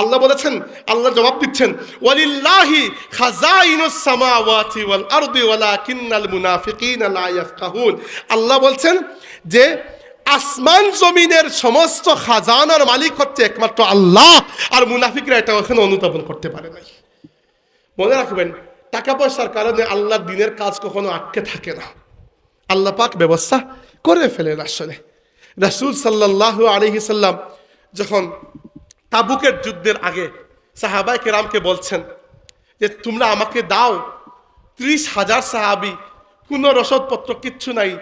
আল্লাহ বলেছেন আল্লাহ জবাব দিচ্ছেন, ওয়ালিল্লাহি খাজাইনুস সামাওয়াতি ওয়াল আরদি ওয়ালাকিন্নাল মুনাফিকিনা লা ইয়াফকাহুন। আল্লাহ বলছেন যে, আসমান জমিনের সমস্ত খাজানার মালিক হচ্ছে একমাত্র আল্লাহ, আর মুনাফিকরা এটা ওখানে অনুধাবন করতে পারে নাই। মনে রাখবেন, টাকা পয়সার কারণে আল্লাহ দিনের কাজ কখনো আটকে থাকে না। আল্লাহ পাক ব্যবস্থা করে ফেলেন আসলে। রাসূল সাল্লাল্লাহু আলাইহি সাল্লাম যখন তাবুকের যুদ্ধের আগে সাহাবাই কেরামকে বলছেন যে, তোমরা আমাকে দাও। ত্রিশ হাজার সাহাবি, কোনো রসদপত্র, কিচ্ছু নাই।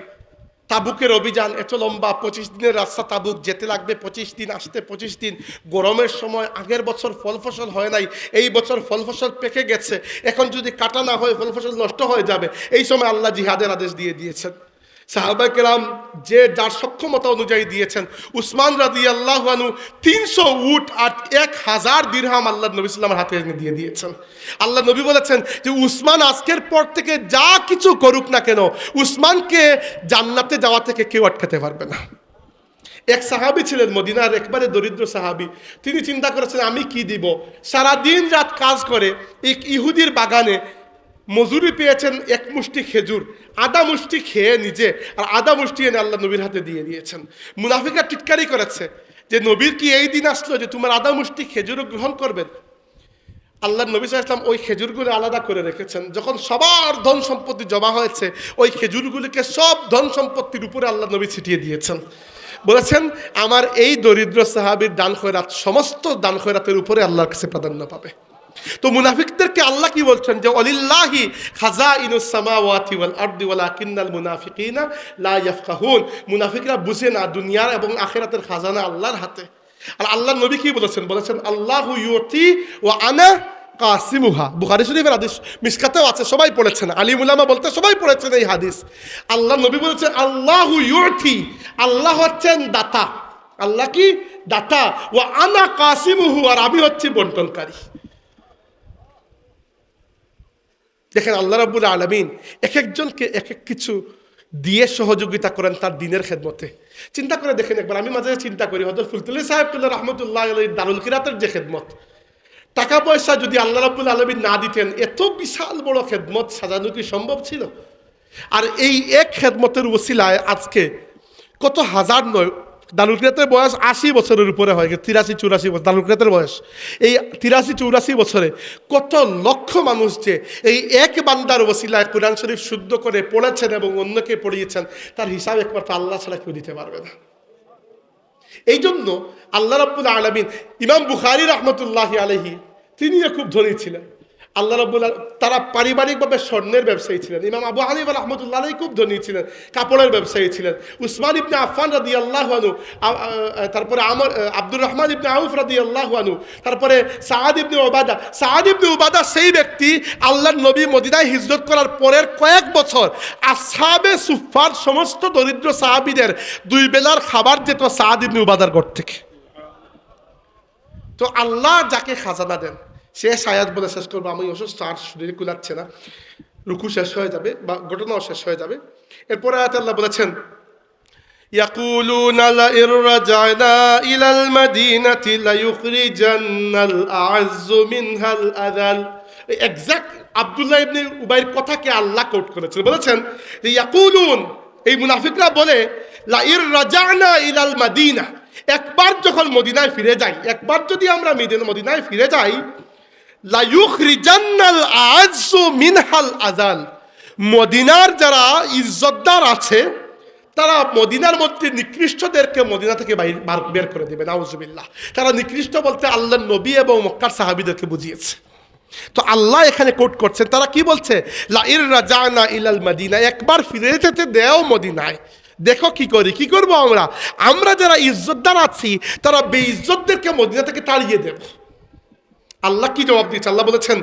তাবুকের অভিযান এত লম্বা, পঁচিশ দিনের রাস্তা তাবুক, যেতে লাগবে পঁচিশ দিন, আসতে পঁচিশ দিন। গরমের সময় আগের বছর ফল ফসল হয় নাই, এই বছর ফল ফসল পেকে গেছে। এখন যদি কাটা না হয়, ফল ফসল নষ্ট হয়ে যাবে। এই সময় আল্লাহ জিহাদের আদেশ দিয়ে দিয়েছেন। সাহাবা কেরাম যে যার সক্ষমতা অনুযায়ী দিয়েছেন, উসমান রাদি আল্লাহ আনু তিনশো উট আর এক হাজার দিরহাম আল্লাহ নবী সাল্লামের হাতে দিয়ে দিয়েছেন। আল্লাহ নবী বলেছেন যে, উসমান আজকের পর থেকে যা কিছু করুক না কেন, উসমানকে জান্নাতে যাওয়া থেকে কেউ আটকাতে পারবে না। এক সাহাবি ছিলেন মদিনার একবারে দরিদ্র সাহাবি। তিনি চিন্তা করেছেন, আমি কি দিব? সারাদিন রাত কাজ করে, এক ইহুদির বাগানে মজুরি পেয়েছেন এক মুষ্টি খেজুর আদা মুষ্টি খেয়ে নিজে, আর আদা মুষ্টি এনে আল্লাহ নবীর হাতে দিয়ে দিয়েছেন। মুনাফিকরা টিটকারি করেছে যে নবীর কি এই দিন আসলো যে তোমার আদা মুষ্টি খেজুরও গ্রহণ করবেন আল্লাহ নবী সাল্লাম ওই খেজুরগুলো আলাদা করে রেখেছেন। যখন সবার ধন সম্পত্তি জমা হয়েছে, ওই খেজুরগুলিকে সব ধন সম্পত্তির উপরে আল্লাহ নবী ছিটিয়ে দিয়েছেন। বলেছেন, আমার এই দরিদ্র সাহাবির দান খয়রাত, সমস্ত দান খয়রাতের উপরে আল্লাহর কাছে প্রাধান্য পাবে। তো মুনাফিকদেরকে আল্লাহ কি বলছেন? যে অলিল্লাহি খাজা ইনুস সামাওয়াতি ওয়াল মুনাফিকিনা মুনাফিকরা বুঝে না দুনিয়ার এবং আখিরাতের খাজানা আল্লাহর হাতে। আর আল্লাহ নবী কি বলেছেন? বলেছেন, আল্লাহু ইউতি ওয়া আনা কাসিমুহা। বুখারি শরীফের হাদিস মিসকাতেও আছে, সবাই পড়েছেন। আলিম উলামা বলতে সবাই পড়েছেন এই হাদিস। আল্লাহ নবী বলেছেন, আল্লাহু ইউতি। আল্লাহ হচ্ছেন দাতা। আল্লাহ কি? দাতা। ও আনা কাসিমুহু। আর আমি হচ্ছি বন্টনকারী। দেখেন আল্লাহ রাবুল আলমিন এক একজনকে এক এক কিছু দিয়ে সহযোগিতা করেন তার দিনের খেদমতে। চিন্তা করে দেখেন একবার, আমি মাঝে চিন্তা করি হজর ফুলতুল্লাহ সাহেবুল্লাহ রহমতুল্লাহ আলী দারুল কিরাতের যে খেদমত টাকা পয়সা যদি আল্লাহ রাবুল আলমিন না দিতেন, এত বিশাল বড় খেদমত সাজানো কি সম্ভব ছিল? আর এই এক খেদমতের ওসিলায় আজকে কত হাজার নয় দারুলকিরাতের বয়স আশি বছরের উপরে হয় তিরাশি, চুরাশি বছর দারুলকিরাতের বয়স। এই তিরাশি, চৌরাশি বছরে কত লক্ষ মানুষ যে এই এক বান্দার ওসিলায় কোরআন শরীফ শুদ্ধ করে পড়েছেন এবং অন্যকে পড়িয়েছেন, তার হিসাব একমাত্র আল্লাহ ছাড়া কেউ দিতে পারবে না। এই জন্য আল্লাহ রাব্বুল আলমিন ইমাম বুখারি রহমতুল্লাহ আলহি তিনিও খুব ধনী ছিলেন। আল্লাহ আল- তারা পারিবারিকভাবে স্বর্ণের ব্যবসায়ী ছিলেন। ইমাম আবু হানিফা রহমতুল্লাহ খুব ধনী ছিলেন, কাপড়ের ব্যবসায়ী ছিলেন। উসমান ইবনে আফান রাদি আল্লাহ আনু আ- আ- তারপরে আমর আব্দুর রহমান ইবনে আউফ রাদি আল্লাহ আনু তারপরে সাদ ইবনে ওবাদা সাদ ইবনে ওবাদা সেই ব্যক্তি আল্লাহর নবী মদিনায় হিজরত করার পরের কয়েক বছর আসাবে সুফার সমস্ত দরিদ্র সাহাবিদের দুই বেলার খাবার যেত সাদ ইবনে উবাদার ঘর থেকে। তো আল্লাহ যাকে খাজানা দেন সে সায়াদ বলে শেষ করবো আমি অসুস্থ আর শরীরে কুলাচ্ছে না রুকু শেষ হয়ে যাবে বা ঘটনাও শেষ হয়ে যাবে এরপরে আয়াত আল্লাহ বলেছেন يقولون لئن رجعنا إلى المدينة ليخرجن الأعز منها الأذل এক্সাক্ট আব্দুল্লাহ ইবনে উবাইর কথাকে আল্লাহ কোট করেছেন বলেছেন যে ইয়াকুলুন এই মুনাফিকরা বলে লাইর রাজানা ইলাল মাদিনা একবার যখন মদিনায় ফিরে যাই একবার যদি আমরা মিদিন মদিনায় ফিরে যাই লাইউখরিজান্নাল আযু মিনহাল আজাল মদিনার যারা ইজ্জতদার আছে, তারা মদিনার মধ্যে নিকৃষ্টদেরকে মদিনা থেকে বের করে দেবে, নাউজুবিল্লাহ। তারা নিকৃষ্ট বলতে আল্লাহ নবী এবং মক্কার সাহাবিদেরকে বুঝিয়েছে। তো আল্লাহ এখানে কোট করছেন, তারা কি বলছে? লাইর রাজানা ইলাল মদিনা, একবার ফিরে যেতে দেও মদিনায়। দেখো কি করি, কি করব আমরা? আমরা যারা ইজ্জতদার আছি, তারা বেইজ্জতদেরকে মদিনা থেকে তাড়িয়ে দেব। আল্লাহ কি জবাব দিয়েছে? আল্লাহ বলেছেন,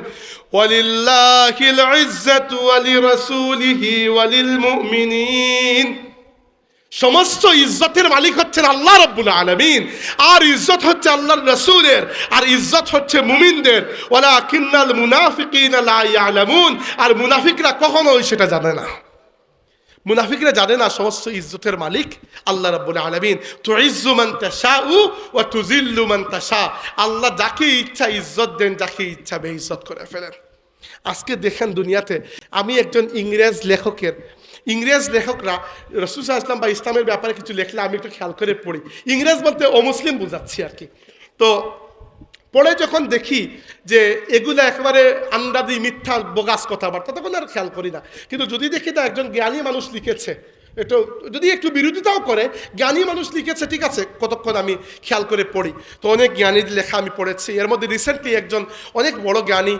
ওয়ালিল্লাহিল ইজ্জাতু ওয়ালি রাসূলিহি ওয়ালিল মুমিনিন। সমস্ত ইজ্জতের মালিক হচ্ছেন আল্লাহ রব্বুল আলমিন। আর ইজ্জত হচ্ছে আল্লাহর রসুলের, আর ইজ্জত হচ্ছে মুমিনদের। ওলা কিন্নাল মুনাফিকিন লা ইয়ালামুন। আর মুনাফিকরা কখনোই সেটা জানে না। মুনাফিকরা জানে না সমস্ত ইজ্জতের মালিক আল্লাহ রাব্বুল আলামিন। তুইজ্জু মান তাশাউ ওয়া তুজিল্লু মান তাশা। আল্লাহ যাকে ইচ্ছা ইজ্জত দেন, যাকে ইচ্ছা বে বেইজ্জত করে ফেলেন। আজকে দেখেন দুনিয়াতে আমি একজন ইংরেজ লেখকের। ইংরেজ লেখকরা রসুল ইসলাম বা ইসলামের ব্যাপারে কিছু লেখলে আমি একটু খেয়াল করে পড়ি। ইংরেজ বলতে অমুসলিম বোঝাচ্ছি আর কি। তো পরে যখন দেখি যে এগুলো একেবারে আন্দাজি মিথ্যা বোগাস কথাবার্তা, তখন আর খেয়াল করি না। কিন্তু যদি দেখি না একজন জ্ঞানী মানুষ লিখেছে একটু যদি একটু বিরোধিতাও করে, জ্ঞানী মানুষ লিখেছে, ঠিক আছে, কতক্ষণ আমি খেয়াল করে পড়ি। তো অনেক জ্ঞানীর লেখা আমি পড়েছি। এর মধ্যে রিসেন্টলি একজন অনেক বড় জ্ঞানী,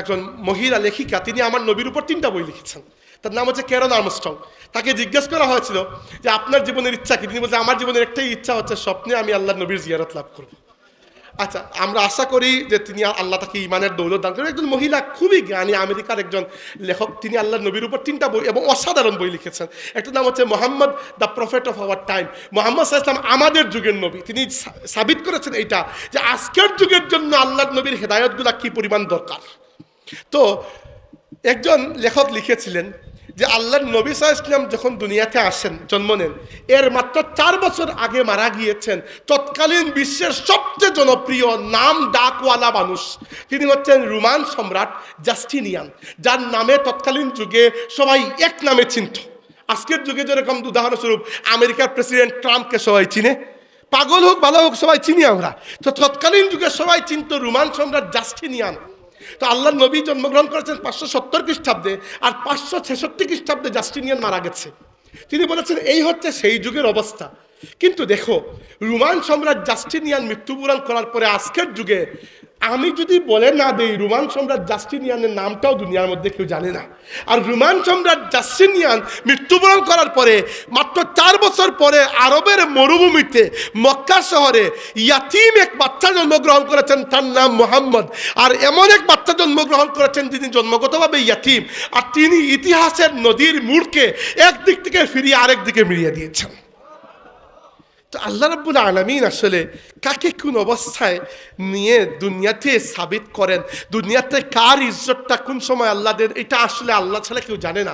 একজন মহিলা লেখিকা, তিনি আমার নবীর উপর তিনটা বই লিখেছেন। তার নাম হচ্ছে ক্যারন আর্মস্ট্রং। তাকে জিজ্ঞেস করা হয়েছিল যে, আপনার জীবনের ইচ্ছা কি? তিনি বলছে, আমার জীবনের একটাই ইচ্ছা হচ্ছে স্বপ্নে আমি আল্লাহ নবীর জিয়ারত লাভ করব। আচ্ছা আমরা আশা করি যে তিনি আল্লাহ তাকে ইমানের দৌলত দান করেন। একজন মহিলা খুবই জ্ঞানী, আমেরিকার একজন লেখক। তিনি আল্লাহ নবীর উপর তিনটা বই এবং অসাধারণ বই লিখেছেন। একটা নাম হচ্ছে Muhammad the prophet of our time. Muhammad সাল্লাম আমাদের যুগের নবী। তিনি সাবিত করেছেন এইটা যে আজকের যুগের জন্য আল্লাহ নবীর হেদায়তগুলা কি পরিমাণ দরকার। তো একজন লেখক লিখেছিলেন যে আল্লাহর নবী সাহা ইসলাম যখন দুনিয়াতে আসেন, জন্ম নেন, এর মাত্র চার বছর আগে মারা গিয়েছেন তৎকালীন বিশ্বের সবচেয়ে জনপ্রিয় নাম ডাকওয়ালা মানুষ। তিনি হচ্ছেন রোমান সম্রাট জাস্টিনিয়ান, যার নামে তৎকালীন যুগে সবাই এক নামে চিনত আজকের যুগে যেরকম উদাহরণস্বরূপ আমেরিকার প্রেসিডেন্ট ট্রাম্পকে সবাই চিনে, পাগল হোক, ভালো হোক, সবাই চিনি আমরা। তো তৎকালীন যুগে সবাই চিনত রোমান সম্রাট জাস্টিনিয়ান। তো আল্লাহ নবী জন্মগ্রহণ করেছেন পাঁচশো সত্তর খ্রিস্টাব্দে আর পাঁচশো ছেষট্টি খ্রিস্টাব্দে জাস্টিনিয়ান মারা গেছে। তিনি বলেছেন, এই হচ্ছে সেই যুগের অবস্থা। কিন্তু দেখো, রোমান সম্রাট জাস্টিনিয়ান মৃত্যুবরণ করার পরে আজকের যুগে, আমি যদি বলে না দেই রোমান সম্রাট জাস্টিনিয়ানের নামটাও দুনিয়ার মধ্যে কেউ জানে না। আর রোমান সম্রাট জাস্টিনিয়ান মৃত্যুবরণ করার পরে, মাত্র চার বছর পরে আরবের মরুভূমিতে, মক্কা শহরে ইয়াতিম এক বাচ্চা জন্মগ্রহণ করেছেন, তার নাম মোহাম্মদ। আর এমন এক বাচ্চা জন্মগ্রহণ করেছেন, যিনি জন্মগতভাবে ইয়াতিম। আর তিনি ইতিহাসের নদীর মূরকে একদিক থেকে ফিরিয়ে আরেক দিকে মিলিয়ে দিয়েছেন। তো আল্লাহ রাব্বুল আলমিন আসলে কাকে কোন অবস্থায় নিয়ে দুনিয়াতে সাবিত করেন? দুনিয়াতে কার ইজ্জতটা কোন সময় আল্লাহ দেন এটা আসলে আল্লাহ ছাড়া কেউ জানে না।